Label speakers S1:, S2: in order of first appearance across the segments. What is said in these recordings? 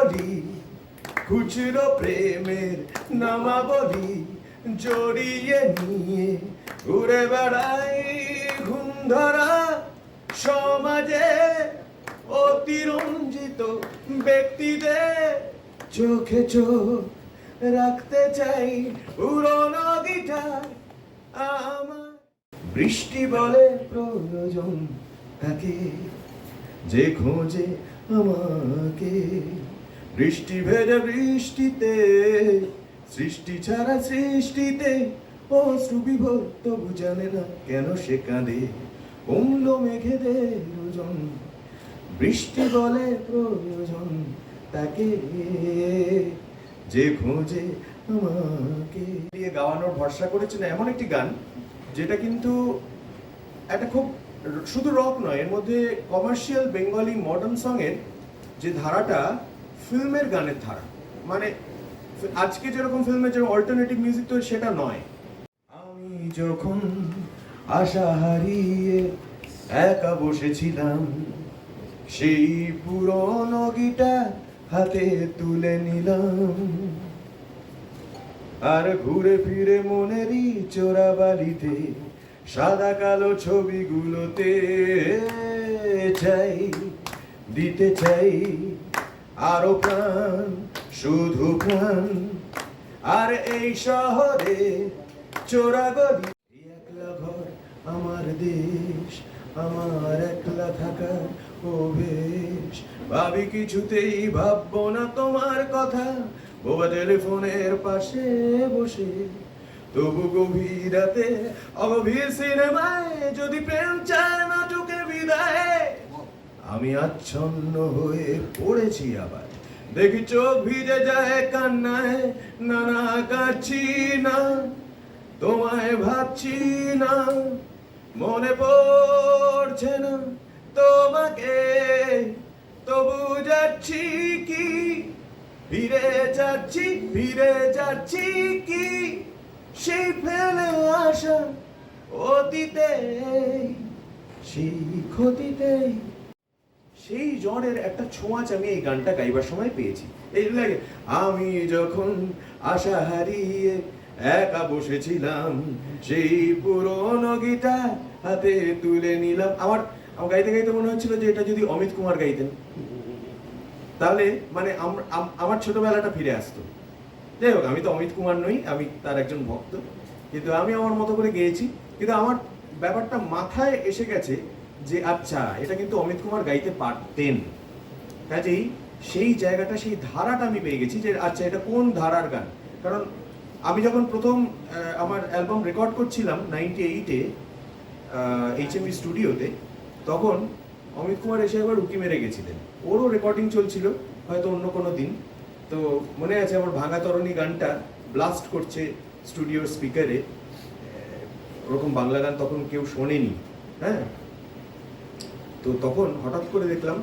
S1: বলি, খুচরো প্রেমের নামাবলি জড়িয়ে নিয়ে ঘুরে বেড়াই ঘুম ধরা সমাজে অতিরঞ্জিত ব্যক্তিদের চোখে চোখ রাখতে চাই পুরনো আমার। বৃষ্টি বলে প্রয়োজন থাকে যে খোঁজে আমাকে। বৃষ্টি ভেজে বৃষ্টিতে, সৃষ্টি ছাড়া সৃষ্টিতে, অশ্রু বিভোর তবু জানে না কেন সে কাঁদে? কমল মেঘেদের ওজন, বৃষ্টি বলে প্রয়োজন তাকে। যে খোঁজে আমাকে। দিয়ে গাওয়ানোর ভরসা করেছেন এমন একটি গান, যেটা কিন্তু একটা খুব শুধু রক নয়, এর মধ্যে কমার্শিয়াল বেঙ্গলি মডার্ন সঙের যে ধারাটা ফিল্মের গানের ধারা। মানে আজকে যেরকম ফিল্মের যে অল্টারনেটিভ মিউজিক তো সেটা নয়। আমি যখন আশা হারিয়ে একা বসেছিলাম, সেই পুরনো গিটার হাতে তুলে নিলাম। আর ঘুরে ফিরে মনেরই চোরা বালিতে, সাদা কালো ছবিগুলোতে চাই, দিতে চাই। আরও প্রাণ, শুধু প্রাণ। আর এই শহরে চোরা গলি। একলা ঘর, আমার দেশ, আমার একলা থাকার অভেশ ভাবি কিছুতেই ভাববো না তোমার কথা। বোবা টেলিফোনের পাশে বসে। তবু গভীর রাতে অগভীর সিনেমায় যদি প্রেম চায় নাটকে বিদায় আমি আচ্ছন্ন হয়ে পড়েছি আবার। দেখি চোখ ভিজে যায় কান্নায়, নানা কাছি না, তোমায় ভাবছি না, মনে পড়ছে না তোমাকে, তবু যাচ্ছি কি, ফিরে যাচ্ছি ফিরে যাচ্ছি কি, সেই ফেলে আসা অতীতে, সেই ক্ষতিতেই। সেই জ্বরের একটা ছোঁয়াচ আমি এই গানটা গাইবার সময় পেয়েছি। এই লাগে আমি যখন আশা হারিয়ে একা বসেছিলাম, সেই পুরনো গিটার হাতে তুলে নিলাম। আমার আমার গাইতে গাইতে মনে হচ্ছিল যে এটা যদি অমিত কুমার গাইতেন, তাহলে মানে আম- আম- আমার ছোটবেলাটা ফিরে আসতো। যাই হোক, আমি তো অমিত কুমার নই, আমি তার একজন ভক্ত। কিন্তু আমি আমার মতো করে গেয়েছি। কিন্তু আমার ব্যাপারটা মাথায় এসে গেছে যে আচ্ছা এটা কিন্তু অমিত কুমার গাইতে পারতেন। কাজেই সেই জায়গাটা, সেই ধারাটা আমি পেয়ে গেছি যে আচ্ছা এটা কোন ধারার গান? কারণ আমি যখন প্রথম আমার অ্যালবাম রেকর্ড করছিলাম নাইনটি এইটে এইচ এম স্টুডিওতে, তখন অমিত কুমার এসে একবার উকি মেরে গেছিলেন। ওরও রেকর্ডিং চলছিল, হয়তো অন্য কোনো দিন। তো মনে আছে আমার ভাঙা তরণী গানটা ব্লাস্ট করছে স্টুডিওর স্পিকারে। ওরকম বাংলা গান তখন কেউ শোনেনি হ্যাঁ? তো তখন হঠাৎ করে দেখলাম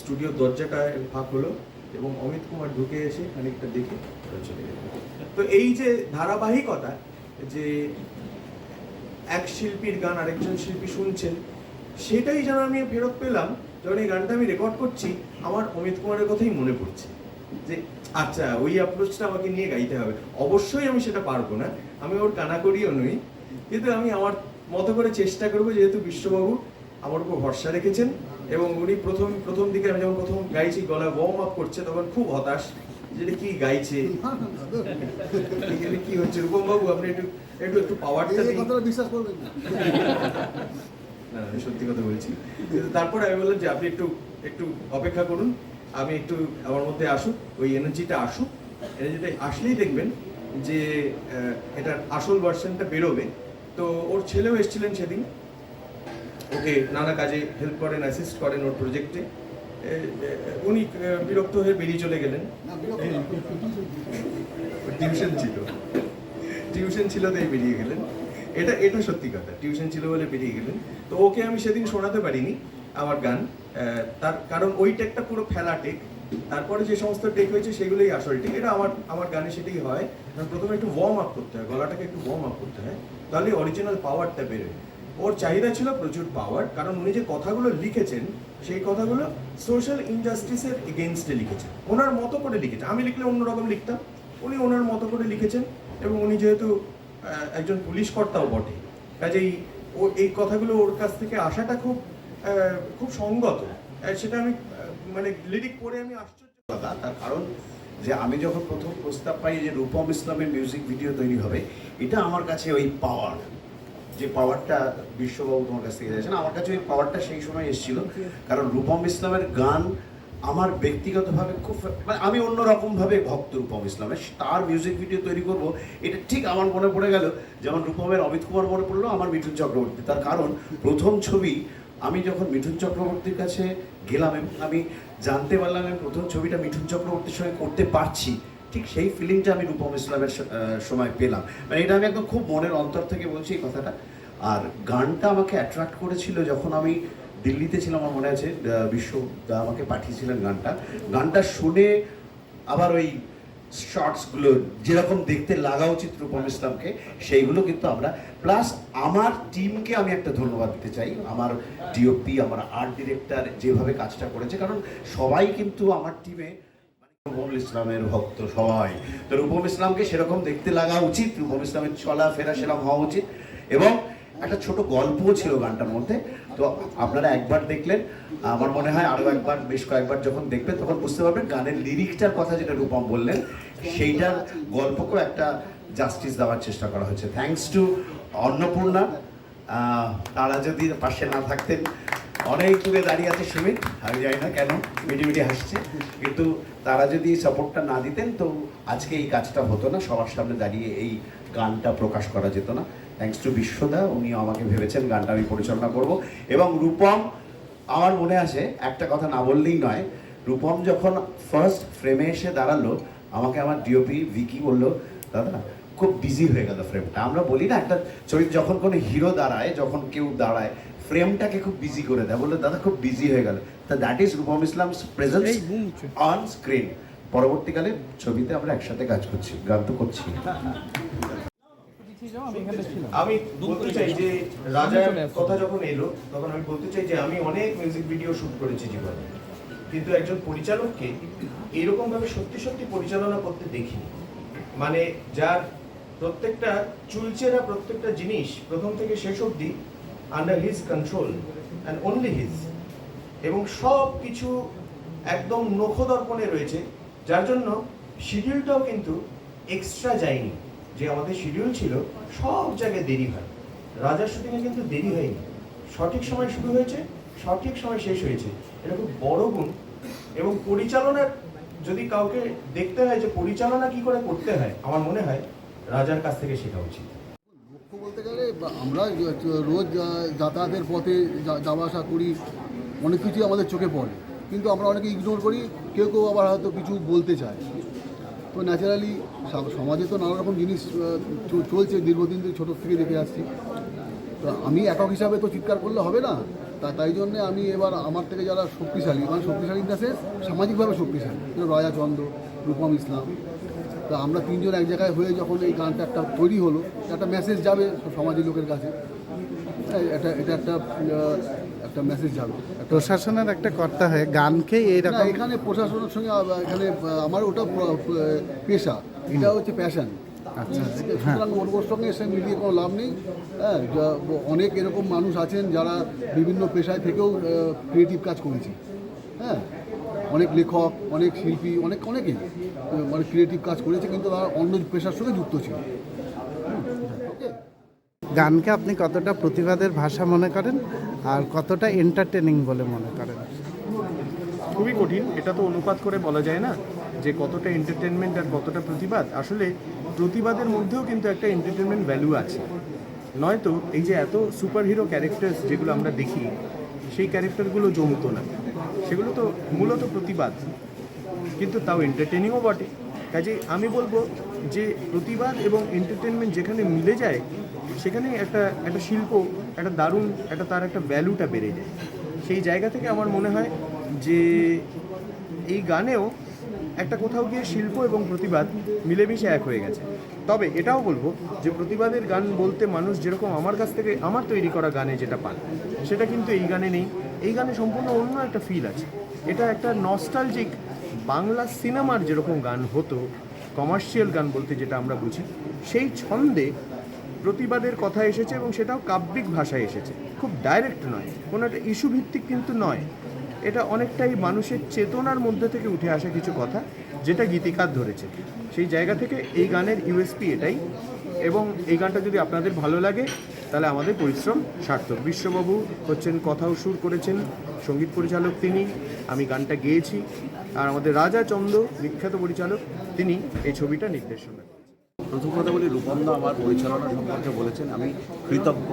S1: স্টুডিওর দরজাটা ফাঁক হলো এবং অমিত কুমার ঢুকে এসে খানিকটা দেখে চলে গেল। তো এই যে ধারাবাহিকতা, যে এক শিল্পীর গান আরেকজন শিল্পী শুনছেন, সেটাই যেন আমি ফেরত পেলাম যখন এই গানটা আমি রেকর্ড করছি, আমার অমিত কুমারের কথাই মনে পড়ছে। যে আচ্ছা ওই অ্যাপ্রোচটা আমাকে নিয়ে গাইতে হবে। অবশ্যই আমি সেটা পারব না। আমি ওর কানাকড়িও নই। কিন্তু আমি আমার মতো করে চেষ্টা করব, যেহেতু বিশ্ববাবু আমার উপর ভরসা রেখেছেন এবং উনি প্রথম প্রথম দিকে আমি যখন প্রথম গাইছি গলা ওয়ার্ম আপ করছে তখন খুব হতাশ যেটা কি গাইছে? কি হচ্ছে? রূপম বাবু আপনি একটু একটু একটু পাওয়ারটা
S2: এই কথাটা বিশ্বাস করবেন না।
S1: না আমি সত্যি কথা বলছি। কিন্তু তারপরে আমি বললাম যে আপনি একটু একটু অপেক্ষা করুন। আমি একটু আমার মধ্যে আসুক ওই এনার্জিটা আসুক। এনার্জিটা আসলেই দেখবেন যে এটার আসল ভার্সনটা বেরোবে। তো ওর ছেলেও এসেছিলেন সেদিন। ওকে নানা কাজে হেল্প করেন অ্যাসিস্ট করেন ওর প্রজেক্টে উনি বিরক্ত হয়ে বেরিয়ে চলে গেলেন। টিউশন ছিল। টিউশন ছিল তাই বেরিয়ে গেলেন। এটা এটা সত্যি কথা টিউশন ছিল বলে বেরিয়ে গেলেন। তো ওকে আমি সেদিন শোনাতে পারিনি আমার গান। তার কারণ ওই টেকটা পুরো ফেলা টেক তারপরে যে সমস্ত টেক হয়েছে সেগুলোই আসল টেক এটা আমার আমার গানে সেটাই হয়। প্রথমে একটু ওয়ার্ম আপ করতে হয় গলাটাকে একটু ওয়ার্ম আপ করতে হয়। তাহলে অরিজিনাল পাওয়ারটা বেরোয়। ওর চাহিদা ছিল প্রচুর পাওয়ার কারণ উনি যে কথাগুলো লিখেছেন, সেই কথাগুলো সোশ্যাল ইনজাস্টিসের এগেনস্টে লিখেছেন। ওনার মতো করে লিখেছেন। আমি লিখলে অন্যরকম লিখতাম। উনি ওনার মতো করে লিখেছেন এবং উনি যেহেতু একজন পুলিশ কর্তাও বটে। কাজেই ও এই কথাগুলো ওর কাছ থেকে আসাটা খুব খুব সঙ্গত। সেটা আমি মানে লিরিক পড়ে আমি আশ্চর্য।
S2: তার কারণ যে আমি যখন প্রথম প্রস্তাব পাই যে রূপম ইসলামের মিউজিক ভিডিও তৈরি হবে, এটা আমার কাছে ওই পাওয়ার যে পাওয়ারটা বিশ্ববাবু তোমার কাছ থেকে দিয়েছেন আমার কাছে ওই পাওয়ারটা সেই সময় এসেছিল। কারণ রূপম ইসলামের গান আমার ব্যক্তিগতভাবে খুব মানে আমি অন্যরকমভাবে ভক্ত রূপম ইসলামের। তার মিউজিক ভিডিও তৈরি করব এটা ঠিক আমার মনে পড়ে গেল যেমন রূপমের অমিত কুমার মনে পড়ল আমার মিঠুন চক্রবর্তী। তার কারণ প্রথম ছবি আমি যখন মিঠুন চক্রবর্তীর কাছে গেলাম এবং আমি জানতে পারলাম আমি প্রথম ছবিটা মিঠুন চক্রবর্তীর সঙ্গে করতে পারছি ঠিক সেই ফিলিংটা আমি রূপম ইসলামের সময় পেলাম। মানে এটা আমি একদম খুব মনের অন্তর থেকে বলছি এই কথাটা। আর গানটা আমাকে অ্যাট্রাক্ট করেছিল যখন আমি দিল্লিতে ছিলাম আমার মনে আছে আহ, বিশ্ব দা আমাকে পাঠিয়েছিলেন গানটা। গানটা শুনে আবার ওই শর্টসগুলো যেরকম দেখতে লাগা উচিত রূপম ইসলামকে সেইগুলো কিন্তু আমরা। প্লাস আমার টিমকে আমি একটা ধন্যবাদ দিতে চাই। আমার ডিওপি আমার আর্ট ডিরেক্টর যেভাবে কাজটা করেছে কারণ সবাই কিন্তু আমার টিমে রূপম ইসলামের ভক্ত সবাই। তো রূপম ইসলামকে সেরকম দেখতে লাগা উচিত রূপম ইসলামের চলা ফেরা সেরকম হওয়া উচিত। এবং একটা ছোট গল্পও ছিল গানটার মধ্যে। তো আপনারা একবার দেখলেন, আমার মনে হয় আরও একবার, বেশ কয়েকবার যখন দেখবেন, তখন বুঝতে পারবেন গানের লিরিকটার কথা যেটা রূপম বললেন, সেইটার গল্পকেও একটা জাস্টিস দেওয়ার চেষ্টা করা হয়েছে। থ্যাঙ্কস টু অন্নপূর্ণা তারা যদি পাশে না থাকতেন অনেক দূরে দাঁড়িয়ে আছে সুমিত আমি জানি না কেন, মিটি মিটি হাসছে। কিন্তু তারা যদি সাপোর্টটা না দিতেন তো আজকে এই কাজটা হতো না। সবার সামনে দাঁড়িয়ে এই গানটা প্রকাশ করা যেত না। থ্যাংকস টু বিশ্বদা উনি আমাকে ভেবেছেন গানটা আমি পরিচালনা করব। এবং রূপম, আমার মনে আছে, একটা কথা না বললেই নয়, রূপম যখন ফার্স্ট ফ্রেমে এসে দাঁড়াল, আমাকে আমার ডিওপি ভিকি বলল, দাদা, খুব বিজি হয়ে গেল ফ্রেমটা আমরা বলি না, একটা চরিত্র যখন কোনো হিরো দাঁড়ায়, যখন কেউ দাঁড়ায় ফ্রেমটাকে খুব বিজি করে দেয়। বলল দাদা খুব বিজি হয়ে গেল। তা that is Rupam Islam's presence on screen পরবর্তীকালে ছবিতে আমরা একসাথে কাজ করছি গান তো করছি।
S1: আমি বলতে চাই যে রাজার কথা যখন এলো তখন আমি বলতে চাই যে আমি অনেক মিউজিক ভিডিও শুট করেছি জীবনে। কিন্তু একজন পরিচালককে এরকম ভাবে সত্যি সত্যি পরিচালনা করতে দেখিনি। মানে যার প্রত্যেকটা চুলচেরা প্রত্যেকটা জিনিস প্রথম থেকে শেষ অবধি under his control and only his এবং সব কিছু একদম নখদর্পণে রয়েছে, যার জন্য শিডিউলটাও কিন্তু এক্সট্রা যায়নি। যে আমাদের শিডিউল ছিল, সব জায়গায় দেরি হয়। রাজার শুটিংয়ে কিন্তু দেরি হয়নি। সঠিক সময় শুরু হয়েছে, সঠিক সময় শেষ হয়েছে। এটা খুব বড় গুণ। এবং পরিচালনার যদি কাউকে দেখতে হয় যে পরিচালনা কি করে করতে হয়, আমার মনে হয় রাজার কাছ থেকে শেখা উচিত।
S3: বলতে গেলে আমরা রোজ যাতায়াতের পথে যাওয়া আসা করি, অনেক কিছুই আমাদের চোখে পড়ে। কিন্তু আমরা অনেকে ইগনোর করি, কেউ কেউ আবার হয়তো কিছু বলতে চায়। তো ন্যাচারালি সমাজে তো নানা রকম জিনিস চলছে, দীর্ঘদিন ধরে ছোটোর থেকে দেখে আসছি। তো আমি একক হিসাবে তো চিৎকার করলে হবে না। তা, তাই জন্যে আমি এবার আমার থেকে যারা শক্তিশালী মানে শক্তিশালী ইন দ্য সামাজিকভাবে শক্তিশালী রয়া চন্দ্র, রূপম ইসলাম তো আমরা তিনজন এক জায়গায় হয়ে যখন এই গানটা একটা তৈরি হলো একটা মেসেজ যাবে সমাজের লোকের কাছে। হ্যাঁ, এটা এটা একটা একটা মেসেজ যাবে।
S4: প্রশাসনের একটা কর্তা হয়ে গানকে এইরকম
S3: এখানে প্রশাসনের সঙ্গে এখানে আমার ওটা পেশা। এটা হচ্ছে প্যাশন
S4: আচ্ছা
S3: সুতরাং ওর ওর সঙ্গে মিলিয়ে কোনো লাভ নেই। হ্যাঁ অনেক এরকম মানুষ আছেন যারা বিভিন্ন পেশায় থেকেও ক্রিয়েটিভ কাজ করেছে। হ্যাঁ অনেক লেখক অনেক শিল্পী অনেক অনেকেই আহ, মানে ক্রিয়েটিভ কাজ করেছে কিন্তু তারা অন্য পেশার সঙ্গে যুক্ত ছিল।
S4: গানকে আপনি কতটা প্রতিবাদের ভাষা মনে করেন? আর কতটা এন্টারটেনিং বলে মনে করেন?
S5: খুবই কঠিন এটা তো অনুপাত করে বলা যায় না যে কতটা এন্টারটেনমেন্ট আর কতটা প্রতিবাদ। আসলে প্রতিবাদের মধ্যেও কিন্তু একটা এন্টারটেনমেন্ট ভ্যালু আছে। নয়তো এই যে এত সুপার হিরো ক্যারেক্টার্স যেগুলো আমরা দেখি সেই ক্যারেক্টারগুলো জমতো না। সেগুলো তো মূলত প্রতিবাদ। কিন্তু তাও এন্টারটেনিংও বটে। কাজে আমি বলব যে প্রতিবাদ এবং এন্টারটেনমেন্ট যেখানে মিলে যায় সেখানে একটা একটা শিল্প, একটা দারুণ, একটা তার একটা ভ্যালুটা বেড়ে যায়। সেই জায়গা থেকে আমার মনে হয় যে এই গানেও
S1: একটা কোথাও গিয়ে শিল্প এবং প্রতিবাদ মিলেমিশে এক হয়ে গেছে। তবে এটাও বলব যে প্রতিবাদের গান বলতে মানুষ যেরকম আমার কাছ থেকে, আমার তৈরি করা গানে যেটা পান, সেটা কিন্তু এই গানে নেই। এই গানে সম্পূর্ণ অন্য একটা ফিল আছে। এটা একটা নস্টালজিক বাংলা সিনেমার যেরকম গান হতো কমার্শিয়াল গান বলতে যেটা আমরা বুঝি, সেই ছন্দে প্রতিবাদের কথা এসেছে এবং সেটাও কাব্যিক ভাষায় এসেছে। খুব ডাইরেক্ট নয়, কোনো একটা ইস্যু ভিত্তিক কিন্তু নয়। এটা অনেকটাই মানুষের চেতনার মধ্যে থেকে উঠে আসা কিছু কথা, যেটা গীতিকার ধরেছে। সেই জায়গা থেকে এই গানের ইউএসপি এটাই। এবং এই গানটা যদি আপনাদের ভালো লাগে তাহলে আমাদের পরিশ্রম সার্থক। বিশ্ববাবু হচ্ছেন, কথাও সুর করেছেন, সংগীত পরিচালক তিনি, আমি গানটা গেয়েছি। আর আমাদের রাজা চন্দ বিখ্যাত পরিচালক, তিনি এই ছবিটা নির্দেশনা।
S2: প্রথম কথা বলি, রূপন্দা আমার পরিচালনা সম্পর্কে বলেছেন, আমি কৃতজ্ঞ।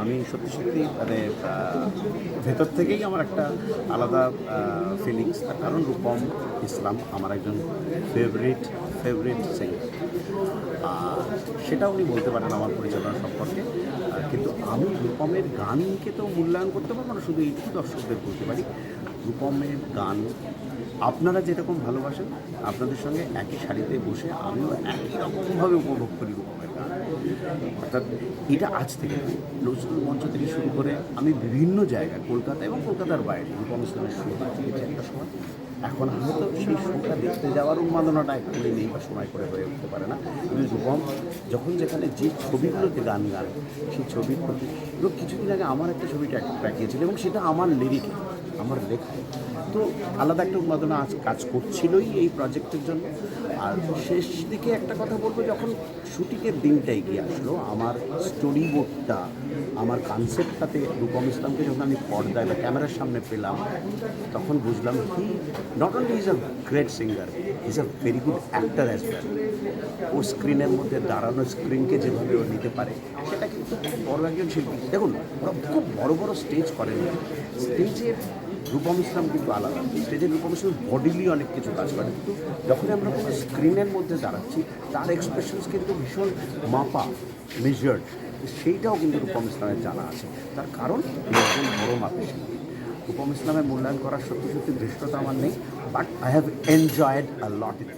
S2: আমি সত্যি সত্যি মানে ভেতর থেকেই আমার একটা আলাদা ফিলিংস তার কারণ রূপম ইসলাম আমার একজন ফেভারিট ফেভারিট সিঙ্গার সেটা উনি বলতে পারেন আমার পরিচালনা সম্পর্কে। কিন্তু আমি রূপমের গানকে তো মূল্যায়ন করতে পারব না, শুধু এইটুকু দর্শকদের বলতে পারি। রূপমের গান, আপনারা যেরকম ভালোবাসেন, আপনাদের সঙ্গে একই শাড়িতে বসে আমিও একই রকমভাবে উপভোগ করি রূপমের গান অর্থাৎ এটা আজ থেকে। নজরুল মঞ্চ থেকে শুরু করে আমি বিভিন্ন জায়গায়, কলকাতা এবং কলকাতার বাইরে রূপম ইসলামের শো একটা সময়। এখন হয়তো সেই শোটা দেখতে যাওয়ার উন্মাদনাটা একটুখানি নেই বা সময় করে হয়ে উঠতে পারে না। কিন্তু রূপম, যখন যেখানে যে ছবিগুলোতে গান গান সেই ছবির প্রতি কিছুদিন আগে আমার একটা ছবিটা রাখিয়েছিল এবং সেটা আমার লিরিক আমার লেখায় তো আলাদা একটা উন্মাদনা আজ কাজ করছিলই এই প্রজেক্টের জন্য। আর শেষ দিকে একটা কথা বলব, যখন শুটিংয়ের দিনটা এগিয়ে আসলো, আমার স্টোরি বোর্ডটা আমার কনসেপ্টটাতে রূপম ইসলামকে যখন আমি পর্দায় বা ক্যামেরার সামনে পেলাম, তখন বুঝলাম he not only is a great singer is a very good actor as well ও স্ক্রিনের মধ্যে দাঁড়ানো স্ক্রিনকে যেভাবে ও নিতে পারে, সেটা কিন্তু বড় একজন শিল্পী। দেখুন, ওরা খুব বড় বড় স্টেজ করেন। স্টেজের রূপম ইসলাম কিন্তু আলাদা। স্টেজে রূপম ইসলাম বডিলি অনেক কিছু কাজ করে। কিন্তু যখন আমরা কোনো স্ক্রিনের মধ্যে দাঁড়াচ্ছি, তার এক্সপ্রেশনস কিন্তু ভীষণ মাপা মেজার্ড সেইটাও কিন্তু রূপম ইসলামের জানা আছে। তার কারণ একজন বড় মাপের রূপম ইসলামের মূল্যায়ন করার সত্যি সত্যি দৃষ্টতা আমার নেই but I have enjoyed a lot in